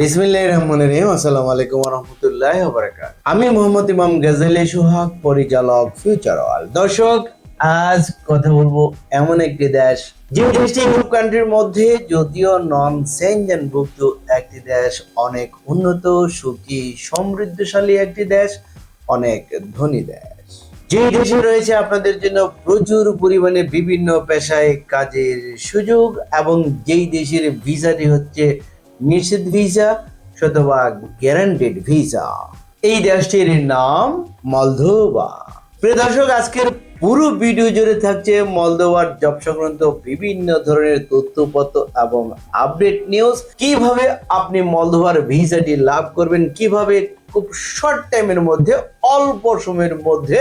বিসমিল্লাহির রহমানির রহিম। আলাইকুম রাহমাতুল্লাহি ওয়া বারাকাতুহু আমি মোহাম্মদ ইমাম পরিচালক দর্শক, আজ কথা বলব এমন একটি দেশ, যে দেশটি কান্ট্রির মধ্যে যদিও নন সেনজেনভুক্ত একটি দেশ, অনেক উন্নত, সুখী, সমৃদ্ধশালী একটি দেশ, অনেক ধনী দেশ। যে দেশে রয়েছে আপনাদের জন্য প্রচুর পরিমাণে বিভিন্ন পেশায় কাজের সুযোগ এবং যেই দেশের ভিসাটি হচ্ছে নিশ্চিত ভিসা শতভাগ গ্যারান্টেড ভিসা। এই দেশটির নাম মলদোভা। প্রিয় দর্শক, আজকের পুরো ভিডিও জুড়ে থাকছে মলদোভার জব সংক্রান্ত বিভিন্ন ধরনের তথ্যপত্র এবং আপডেট নিউজ কীভাবে আপনি মলদোভার ভিসাটি লাভ করবেন, কীভাবে খুব শর্ট টাইমের মধ্যে, অল্প সময়ের মধ্যে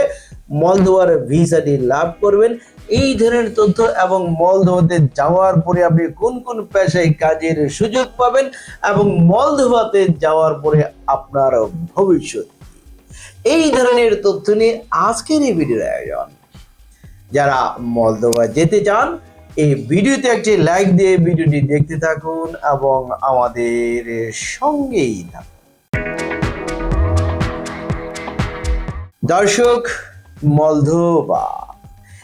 মলদোয়ার ভিসাটি লাভ করবেন এই ধরনের তথ্য এবং মলদোয়াতে যাওয়ার পরে আপনি কোন কোন পেশায় কাজের সুযোগ পাবেন এবং মলদোয়াতে যাওয়ার পরে আপনার ভবিষ্যৎ এই ধরনের তথ্য নিয়ে আজকের এই ভিডিওর আয়োজন। যারা মলদোবা যেতে চান, এই ভিডিওতে একটি লাইক দিয়ে ভিডিওটি দেখতে থাকুন এবং আমাদের সঙ্গেই থাকুন। দর্শক মলদোবা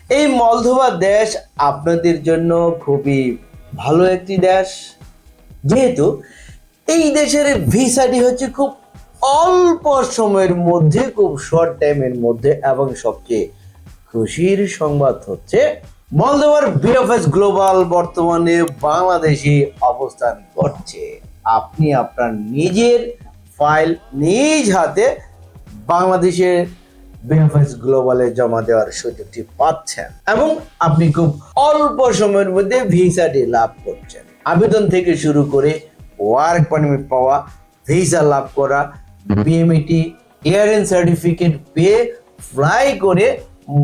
এই মলদোবা দেশ আপনাদের জন্য খুবই ভালো একটি দেশ। যেহেতু এই দেশের ভিসাটি হচ্ছে খুব অল্প সময়ের মধ্যে, খুব শর্ট টাইমের মধ্যে এবং সবচেয়ে খুশির সংবাদ হচ্ছে মলদোভার বিএফএস গ্লোবাল বর্তমানে বাংলাদেশে অবস্থান করছে। আপনি আপনার নিজের ফাইল নিজ হাতে বাংলাদেশের বিএফএস গ্লোবালে জমা দেওয়ার সুযোগটি পাচ্ছেন এবং আপনি খুব অল্প সময়ের মধ্যে ভিসাটি লাভ করছেন। আবেদন থেকে শুরু করে ওয়ার্ক পারমিট পাওয়া, ভিসা লাভ করা বিএমইটি ইয়ারেন সার্টিফিকেট পেয়ে ফ্লাই করে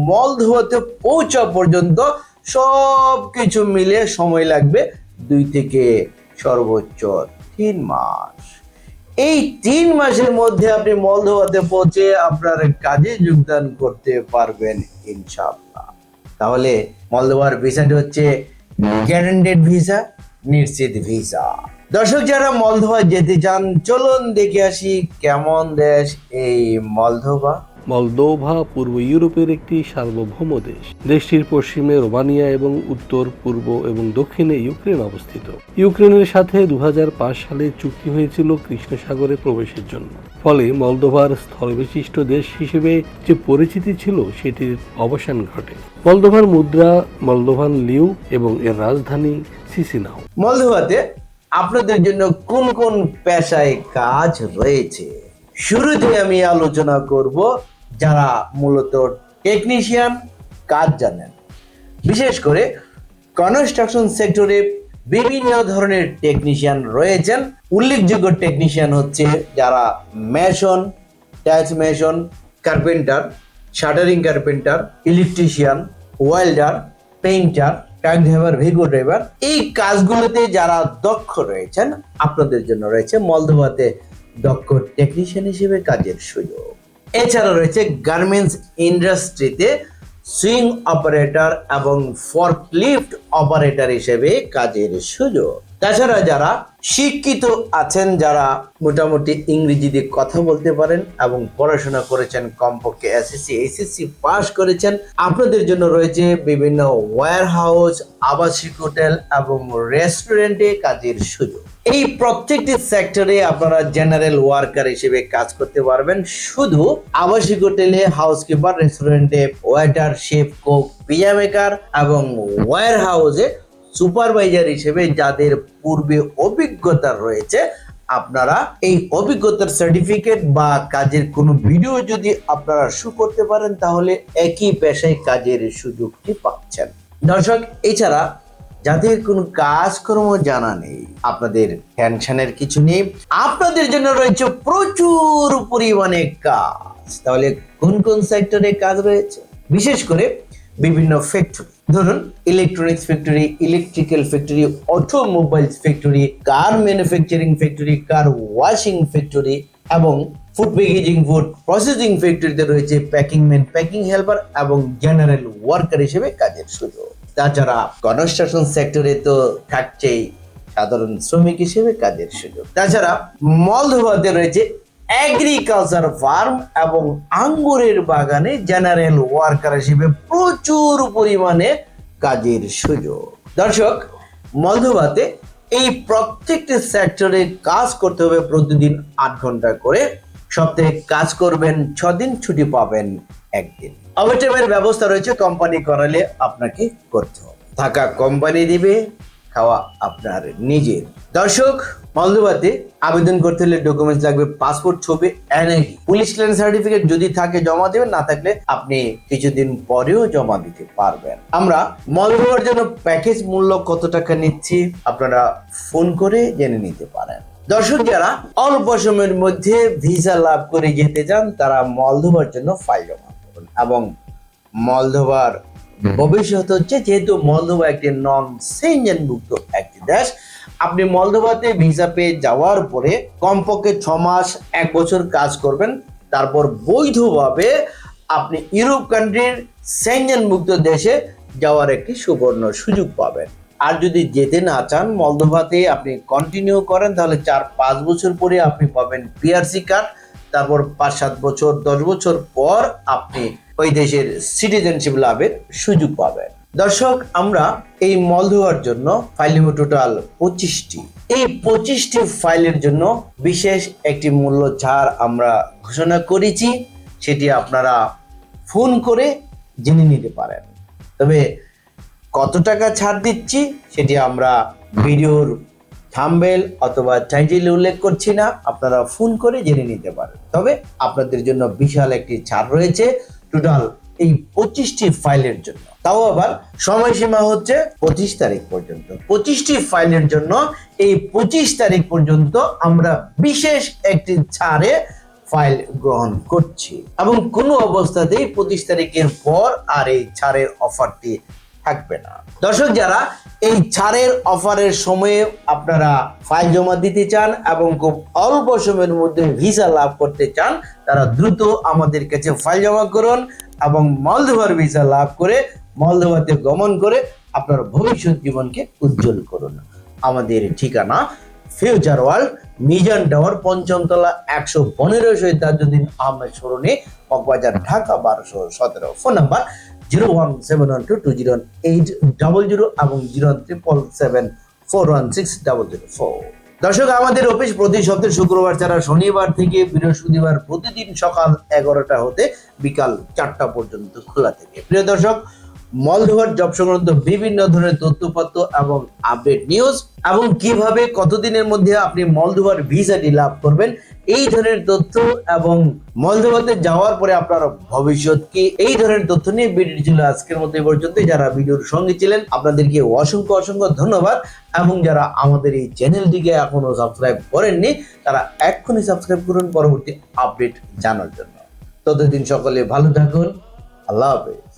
মলদোয়াতে পৌঁছা পর্যন্ত সব কিছু মিলে সময় লাগবে দুই থেকে সর্বোচ্চ তিন মাস। এই তিন মাসের মধ্যে আপনি মলদোয়াতে পৌঁছে আপনার কাজে যোগদান করতে পারবেন, ইনশাআল্লাহ। তাহলে মলদোয়ার ভিসাটি হচ্ছে গ্যারান্টেড ভিসা নিশ্চিত ভিসা দর্শক, যারা মলদোভা যেতে চান, চলুন দেখে আসি কেমন দেশ এই মলদোবা মলদোভা পূর্ব ইউরোপের একটি সার্বভৌম দেশ। দেশটির পশ্চিমে রোমানিয়া এবং উত্তর, পূর্ব এবং দক্ষিণে ইউক্রেন অবস্থিত। ইউক্রেনের সাথে দু সালে চুক্তি হয়েছিল কৃষ্ণ সাগরে প্রবেশের জন্য। ফলে মলদোভার স্থলবিশিষ্ট দেশ হিসেবে যে পরিচিতি ছিল, সেটির অবসান ঘটে। মলদোভার মুদ্রা মলদোভান লিউ এবং এর রাজধানী সিসিনাও। মলদোভাতে আপনাদের জন্য কোন কোন পেশায় কাজ রয়েছে? শুরুতে আমি আলোচনা করব যারা মূলত টেকনিশিয়ান কাজ জানেন। বিশেষ করে কনস্ট্রাকশন সেক্টরে বিভিন্ন ধরনের টেকনিশিয়ান রয়েছেন। উল্লেখযোগ্য টেকনিশিয়ান হচ্ছে যারা mason tiles mason carpenter shuttering carpenter electrician welder painter truck driver vehicle driver এই কাজগুলোতে যারা দক্ষ রয়েছেন, আপনাদের জন্য রয়েছে মলদোভাতে দক্ষ টেকনিশিয়ান হিসেবে কাজের সুযোগ। এছাড়া রয়েছে গার্মেন্টস ইন্ডাস্ট্রিতে সুইং অপারেটর এবং ফর্কলিফট অপারেটর হিসেবে কাজের সুযোগ। তাছাড়া যারা শিক্ষিত আছেন, যারা মোটামুটি ইংরেজিতে কথা বলতে পারেন এবং পড়াশোনা করেছেন, কমপক্ষে এসএসসি এসএসসি পাস করেছেন, আপনাদের জন্য রয়েছে বিভিন্ন ওয়্যার হাউস আবাসিক হোটেল এবং রেস্টুরেন্টে কাজের সুযোগ। এই প্রত্যেকটি সেক্টরে আপনারা জেনারেল ওয়ার্কার হিসেবে কাজ করতে পারবেন। শুধু আবাসিক হোটেলে হাউসকিপার রেস্টুরেন্টে waiter chef cook pizza maker এবং ওয়্যার হাউসে সুপারভাইজার হিসেবে যাদের পূর্বে অভিজ্ঞতা রয়েছে, আপনারা এই অভিজ্ঞতার সার্টিফিকেট বা কাজের কোনো ভিডিও যদি আপনারা শু করতে পারেন, তাহলে একই পেশায় কাজের সুযোগটি পাচ্ছেন। দর্শক, এছাড়া যাদের কোনো কাজকর্ম জানা নেই, আপনাদের টেনশনের কিছু নেই, আপনাদের জন্য রয়েছে প্রচুর পরিমাণে কাজ। তাহলে কোন কোন সেক্টরে কাজ রয়েছে? বিশেষ করে বিভিন্ন ফ্যাক্টরি ধরুন electronics factory electrical factory automobiles factory car manufacturing factory car washing factory এবং ফুড প্যাকেজিং ফুড প্রসেসিং ফ্যাক্টরিতে রয়েছে প্যাকিং ম্যান প্যাকিং হেল্পার এবং জেনারেল ওয়ার্কার হিসেবে কাজের সুযোগ। তাছাড়া কনস্ট্রাকশন সেক্টরে তো থাকছেই সাধারণ শ্রমিক হিসেবে কাজের সুযোগ। তাছাড়া মলদোভাতে রয়েছে এগ্রিকালচার ফার্ম এবং আঙ্গুরের বাগানে জেনারেল ওয়ার্কার হিসেবে প্রচুর পরিমাণে কাজের সুযোগ। দর্শক মলদোভাতে এই প্রত্যেকটি সেক্টরে কাজ করতে হবে প্রতিদিন আট ঘণ্টা করে। সপ্তাহে কাজ করবেন ছ দিন ছুটি পাবেন একদিন। ওভারটাইমের ব্যবস্থা রয়েছে কোম্পানি করালে আপনাকে করতে হবে। থাকা কোম্পানি দিবে, খাওয়া আপনার নিজের। দর্শক মলদোভাতে আবেদন করতে হলে ডকুমেন্টস লাগবে পাসপোর্ট ছবি এনআইডি পুলিশ ক্লিয়ারেন্স সার্টিফিকেট যদি থাকে জমা দেবেন না থাকলে আপনি কিছুদিন পরেও জমা দিতে পারবেন। আমরা মলদোভার জন্য প্যাকেজ মূল্য কত টাকা নিচ্ছি আপনারা ফোন করে জেনে নিতে পারেন। দর্শক যারা অল্প সময়ের মধ্যে ভিসা লাভ করে যেতে চান তারা মলদোভার জন্য ফাইল জমা করুন। এবং মলদোভার ভবিষ্যৎ হচ্ছে যেহেতু মলদোভা একটি নন সেঞ্জেন মুক্ত একটি দেশ আপনি মলদোভাতে ভিসা পেয়ে যাওয়ার পরে কমপক্ষে ছ মাস, এক বছর কাজ করবেন। তারপর বৈধভাবে আপনি ইউরোপ কান্ট্রির সেঞ্জেন মুক্ত দেশে যাওয়ার একটি সুবর্ণ সুযোগ পাবেন। আর যদি যেতে না চান, মলদোভাতে আপনি কন্টিনিউ করেন, তাহলে চার, পাঁচ বছর পরে আপনি পাবেন পিআরসি কার্ড তারপর পাঁচ, সাত বছর, দশ বছর পর আপনি ওই দেশের সিটিজেনশিপ লাভের সুযোগ পাবেন দর্শক, আমরা এই মল ধোয়ার জন্য ফাইল নেব টোটাল পঁচিশটি। এই পঁচিশটি ফাইলের জন্য বিশেষ একটি মূল্য ছাড় আমরা ঘোষণা করেছি, সেটি আপনারা ফোন করে জেনে নিতে পারেন। তবে কত টাকা ছাড় দিচ্ছি, সেটি আমরা ভিডিওর থাম্বেল অথবা টাইটেলে উল্লেখ করছি না, আপনারা ফোন করে জেনে নিতে পারেন। তবে আপনাদের জন্য বিশাল একটি ছাড় রয়েছে টোটাল এই পঁচিশটি ফাইলের জন্য। তাও আবার সময়সীমা হচ্ছে পঁচিশ তারিখ পর্যন্ত। পঁচিশটি ফাইলের জন্য এই পঁচিশ তারিখ পর্যন্ত আমরা বিশেষ একটি ছাড়ে ফাইল গ্রহণ করছি। এবং কোনো অবস্থাতেই পঁচিশ তারিখের পর আর এই ছাড়ের অফারটি থাকবে না। দর্শক, যারা এই ছাড়ের অফারের সময়ে আপনারা ফাইল জমা দিতে চান এবং খুব অল্প সময়ের মধ্যে ভিসা লাভ করতে চান, তারা দ্রুত আমাদের কাছে ফাইল জমা করুন এবং মলদোভার ভিসা লাভ করে মলদোভাতে গমন করে আপনার ভবিষ্যৎ জীবনকে উজ্জ্বল করুন। আমাদের ঠিকানা ফিউচার ওয়ার্ল্ড মিজান টাওয়ার, পঞ্চমতলা একশো পনেরো, শহীদ আহমেদ সরণি মগবাজার ঢাকা বারোশো সতেরো। Phone number zero one seven one two two zero eight zero এবং zero triple seven four one six zero four. দর্শক, আমাদের অফিস প্রতি সপ্তাহে শুক্রবার ছাড়া শনিবার থেকে বৃহস্পতিবার প্রতিদিন সকাল এগারোটা হতে বিকাল চারটা পর্যন্ত খোলা থাকে। প্রিয় দর্শক মলদোভার জব সংক্রান্ত বিভিন্ন ধরনের তথ্যপত্র এবং আপডেট নিউজ এবং কীভাবে কতদিনের মধ্যে আপনি মলদোভার ভিসাটি লাভ করবেন, এই ধরনের তথ্য এবং মলদোভাতে যাওয়ার পরে আপনার ভবিষ্যৎ কি, এই ধরনের তথ্য নিয়ে ভিডিওটি ছিল আজকের এই পর্যন্ত। যারা ভিডিওর সঙ্গে ছিলেন, আপনাদেরকে অসংখ্য অসংখ্য ধন্যবাদ এবং যারা আমাদের এই চ্যানেলটিকে এখনও সাবস্ক্রাইব করেননি, তারা এক্ষুনি সাবস্ক্রাইব করুন, পরবর্তী আপডেট জানার জন্য। ততদিন সকলে ভালো থাকুন, আল্লাহ হাফেজ।